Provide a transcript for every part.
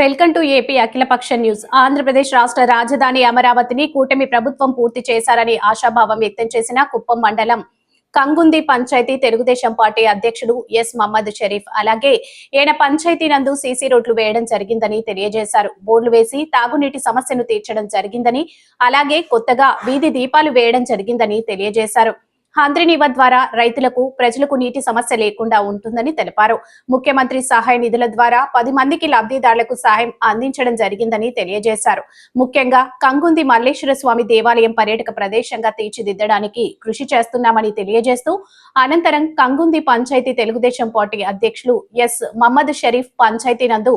Welcome to AP అఖిలపక్ష news. Andhra Pradesh రాష్ట్ర రాజధాని అమరావతిని కూటమి ప్రభుత్వం పూర్తి చేశారని ఆశాభావం వ్యక్తం చేసిన కుప్పం మండలం కంగుంది పంచాయతీ తెలుగుదేశం పార్టీ అధ్యక్షుడు ఎస్ మహమ్మద్ షరీఫ్. అలాగే ఈయన పంచాయతీ నందు సీసీ రోడ్లు వేయడం జరిగిందని తెలియజేశారు. బోర్లు వేసి తాగునీటి సమస్యను తీర్చడం జరిగిందని అలాగే కొత్తగా వీధి దీపాలు వేయడం జరిగిందని తెలియజేశారు. హంద్రినీవ ద్వారా రైతులకు ప్రజలకు నీటి సమస్య లేకుండా ఉంటుందని తెలిపారు. ముఖ్యమంత్రి సహాయ నిధుల ద్వారా పది మందికి లబ్ధిదారులకు సహాయం అందించడం జరిగిందని తెలియజేశారు. ముఖ్యంగా కంగుంది మల్లేశ్వర స్వామి దేవాలయం పర్యాటక ప్రదేశంగా తీర్చిదిద్దడానికి కృషి చేస్తున్నామని తెలియజేస్తూ అనంతరం కంగుంది పంచాయతీ తెలుగుదేశం పార్టీ అధ్యక్షులు ఎస్. మహమ్మద్ షరీఫ్ పంచాయతీ నందు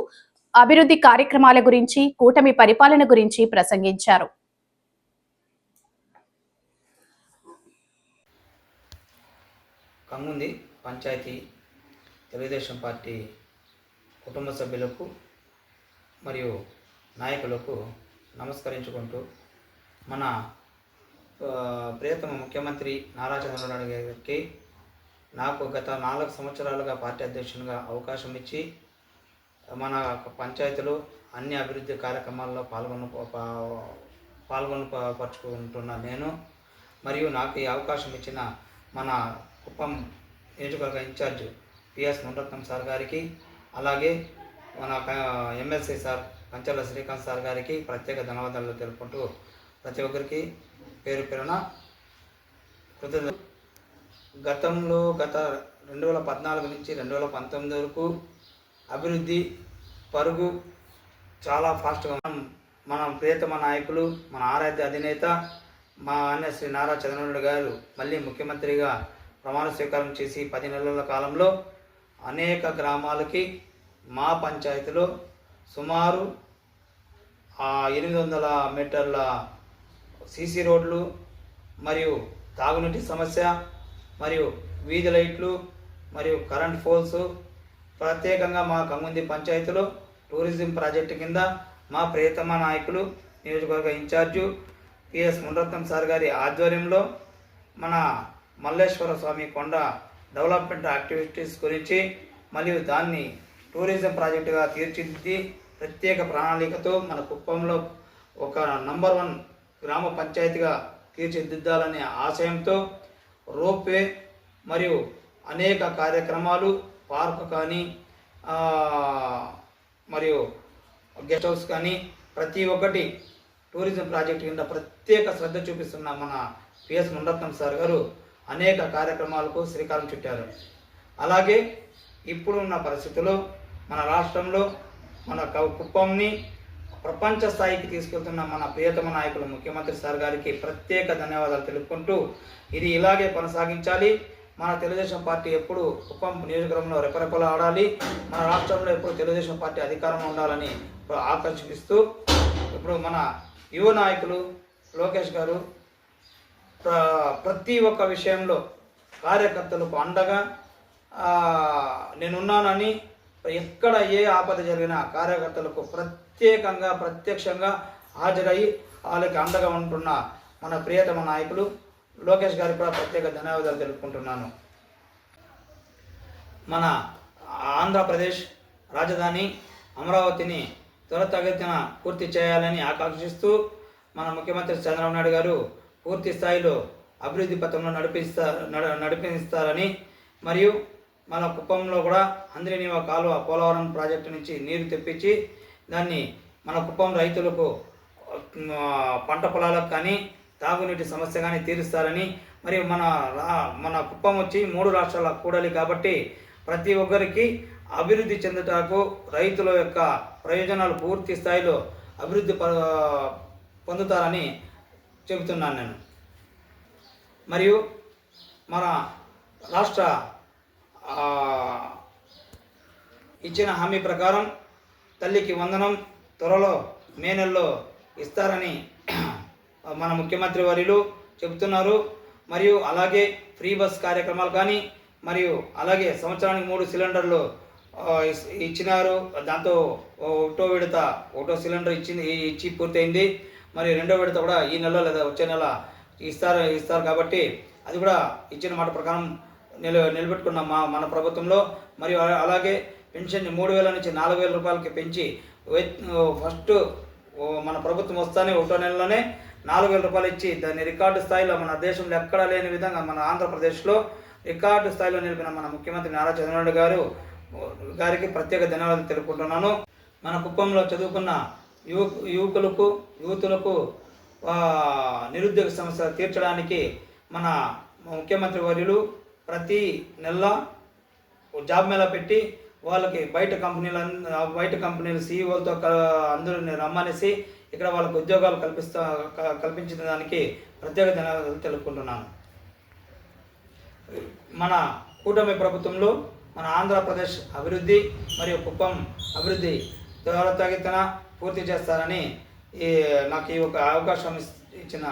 అభివృద్ధి కార్యక్రమాల గురించి కూటమి పరిపాలన గురించి ప్రసంగించారు. కమ్ముంది పంచాయతీ తెలుగుదేశం పార్టీ కుటుంబ సభ్యులకు మరియు నాయకులకు నమస్కరించుకుంటూ మన ప్రియతమ ముఖ్యమంత్రి నారా చంద్రబాబు గారికి నాకు గత నాలుగు సంవత్సరాలుగా పార్టీ అధ్యక్షునిగా అవకాశం ఇచ్చి మన పంచాయతీలో అన్ని అభివృద్ధి కార్యక్రమాల్లో పాల్గొన పాల్గొనపరుచుకుంటున్న నేను. మరియు నాకు ఈ అవకాశం ఇచ్చిన మన కుప్పం నియోజకవర్గ ఇన్ఛార్జ్ పిఎస్ మునరత్నం సార్ గారికి అలాగే మన MLC sir Kanchela Srikanth sir గారికి ప్రత్యేక ధన్యవాదాలు తెలుపుకుంటూ ప్రతి ఒక్కరికి పేరు పేరున కృతజ్ఞత గతంలో గత రెండు వేల పద్నాలుగు నుంచి రెండు వేల పంతొమ్మిది వరకు అభివృద్ధి పరుగు చాలా ఫాస్ట్గా మనం మన ప్రియతమ నాయకులు మన ఆరాధ్య అధినేత మా అన్న శ్రీ నారా చంద్రబాబు గారు మళ్ళీ ముఖ్యమంత్రిగా ప్రమాణ స్వీకారం చేసి పది నెలల కాలంలో అనేక గ్రామాలకి మా పంచాయతీలో సుమారు ఆ ఎనిమిది వందల మీటర్ల సీసీ రోడ్లు మరియు తాగునీటి సమస్య మరియు వీధి లైట్లు మరియు కరెంట్ పోల్స్ ప్రత్యేకంగా మా కమ్ముంది పంచాయతీలో టూరిజం ప్రాజెక్టు కింద మా ప్రియతమ నాయకులు నియోజకవర్గ ఇన్ఛార్జు పిఎస్ మునరత్నం సార్ గారి ఆధ్వర్యంలో మన మల్లేశ్వర స్వామి కొండ డెవలప్మెంట్ యాక్టివిటీస్ గురించి మరియు దాన్ని టూరిజం ప్రాజెక్టుగా తీర్చిదిద్ది ప్రత్యేక ప్రణాళికతో మన కుప్పంలో ఒక నంబర్ వన్ గ్రామ పంచాయతీగా తీర్చిదిద్దాలనే ఆశయంతో రోప్వే మరియు అనేక కార్యక్రమాలు పార్క్ కానీ మరియు గెస్ట్ హౌస్ కానీ ప్రతి ఒక్కటి టూరిజం ప్రాజెక్ట్ కింద ప్రత్యేక శ్రద్ధ చూపిస్తున్న మన పిఎస్ మునరత్నం సార్ గారు అనేక కార్యక్రమాలకు శ్రీకారం చుట్టారు. అలాగే ఇప్పుడున్న పరిస్థితుల్లో మన రాష్ట్రంలో మన క- కుప్పంని ప్రపంచ స్థాయికి తీసుకెళ్తున్న మన ప్రియతమ నాయకులు ముఖ్యమంత్రి సార్ గారికి ప్రత్యేక ధన్యవాదాలు తెలుపుకుంటూ ఇది ఇలాగే కొనసాగించాలి. మన తెలుగుదేశం పార్టీ ఎప్పుడు కుప్పం నియోజకవర్గంలో రెపరెపలు ఆడాలి మన రాష్ట్రంలో ఎప్పుడు తెలుగుదేశం పార్టీ అధికారంలో ఉండాలని ఆకర్షిస్తూ ఇప్పుడు మన యువ నాయకులు లోకేష్ గారు ప్ర- ప్రతి ఒక్క విషయంలో కార్యకర్తలకు అండగా నేనున్నానని ఎక్కడ ఏ ఆపద జరిగినా కార్యకర్తలకు ప్రత్యేకంగా ప్రత్యక్షంగా హాజరై వాళ్ళకి అండగా ఉంటున్న మన ప్రియతమ నాయకులు లోకేష్ గారికి కూడా ప్రత్యేక ధన్యవాదాలు తెలుపుకుంటున్నాను. మన ఆంధ్రప్రదేశ్ రాజధాని అమరావతిని త్వరతగతిన పూర్తి చేయాలని ఆకాంక్షిస్తూ మన ముఖ్యమంత్రి చంద్రబాబు నాయుడు గారు పూర్తి స్థాయిలో అభివృద్ధి పథంలో నడిపిస్తా నడ నడిపిస్తారని మరియు మన కుప్పంలో కూడా అంద్రినీవ కాలువ పోలవరం ప్రాజెక్టు నుంచి నీరు తెప్పించి దాన్ని మన కుప్పం రైతులకు పంట పొలాలకు కానీ తాగునీటి సమస్య కానీ తీరుస్తారని మరియు మన మన కుప్పం వచ్చి మూడు రాష్ట్రాల కూడలి కాబట్టి ప్రతి ఒక్కరికి అభివృద్ధి చెందుటకు రైతుల యొక్క ప్రయోజనాలు పూర్తి స్థాయిలో అభివృద్ధి ప- పొందుతారని చెబుతున్నాను నేను. మరియు మన రాష్ట్ర ఇచ్చిన హామీ ప్రకారం తల్లికి వందనం త్వరలో మే నెలలో ఇస్తారని మన ముఖ్యమంత్రి వర్యులు చెబుతున్నారు. మరియు అలాగే ఫ్రీ బస్ కార్యక్రమాలు కానీ మరియు అలాగే సంవత్సరానికి మూడు సిలిండర్లు ఇచ్చినారు. దాంతో ఒకటో విడత ఒకటో సిలిండర్ ఇచ్చింది ఇచ్చి పూర్తయింది. మరి రెండో విడత కూడా ఈ నెల లేదా వచ్చే నెల ఇస్తారు ఇస్తారు కాబట్టి అది కూడా ఇచ్చిన మాట ప్రకారం నిల నిలబెట్టుకున్నాం మా మన ప్రభుత్వంలో. మరియు అలా- అలాగే పెన్షన్ మూడు వేల నుంచి నాలుగు వేల రూపాయలకి పెంచి ఫస్ట్ మన ప్రభుత్వం వస్తానే ఒకటో నెలలోనే నాలుగు వేల రూపాయలు ఇచ్చి దాన్ని రికార్డు స్థాయిలో మన దేశంలో ఎక్కడా లేని విధంగా మన ఆంధ్రప్రదేశ్లో రికార్డు స్థాయిలో నిలిపిన మన ముఖ్యమంత్రి నారా చంద్రబాబు గారు గారికి ప్రత్యేక ధన్యవాదాలు తెలుపుకుంటున్నాను. మన కుప్పంలో చదువుకున్న యువ యువకులకు యువతులకు నిరుద్యోగ సమస్య తీర్చడానికి మన ముఖ్యమంత్రి వర్యులు ప్రతి నెల జాబ్ మేళా పెట్టి వాళ్ళకి బయట కంపెనీలు బయట కంపెనీలు సీఈఓలతో అందరిని రమ్మనేసి ఇక్కడ వాళ్ళకు ఉద్యోగాలు కల్పిస్తా క- కల్పించిన దానికి ప్రత్యేక ధన్యవాదాలు తెలుపుకుంటున్నాను. మన కూటమి ప్రభుత్వంలో మన ఆంధ్రప్రదేశ్ అభివృద్ధి మరియు కుప్పం అభివృద్ధి త్వరితగతిన పూర్తి చేస్తారని ఈ నాకు ఈ ఒక అవకాశం ఇచ్చిన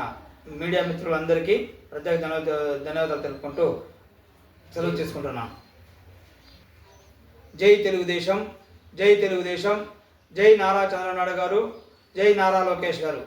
మీడియా మిత్రులందరికీ ప్రత్యేక ధన్యవాదాలు ధన్యవాదాలు తెలుపుకుంటూ సెలవు చేసుకుంటున్నాను జై తెలుగుదేశం జై తెలుగుదేశం జై నారా చంద్రనాయుడు గారు జై నారా లోకేష్ గారు.